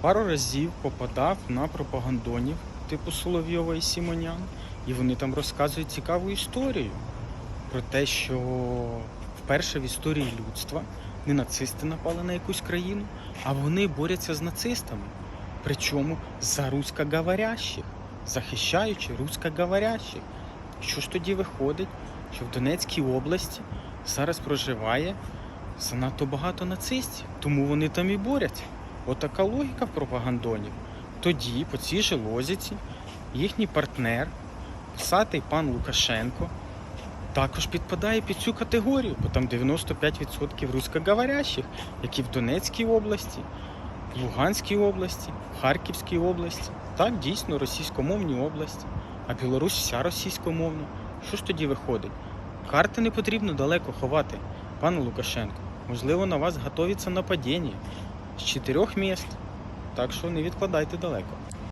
пару разів попадав на пропагандонів типу Соловйова і Сімонян, і вони там розказують цікаву історію про те, що вперше в історії людства не нацисти напали на якусь країну, а вони борються з нацистами. Причому за русскоговорящих, захищаючи русскоговорящих. Що ж тоді виходить, що в Донецькій області зараз проживає занадто багато нацистів, тому вони там і борються. Отака логіка пропагандонів. Тоді, по цій же лозіці, їхній партнер, писатий пан Лукашенко, також підпадає під цю категорію, бо там 95% русскоговорящих, які в Донецькій області, в Луганській області, в Харківській області. Так, дійсно, російськомовні області, а Білорусь вся російськомовна. Що ж тоді виходить? Карти не потрібно далеко ховати, пане Лукашенко. Можливо, на вас готується нападіння з чотирьох міст. Так що не відкладайте далеко.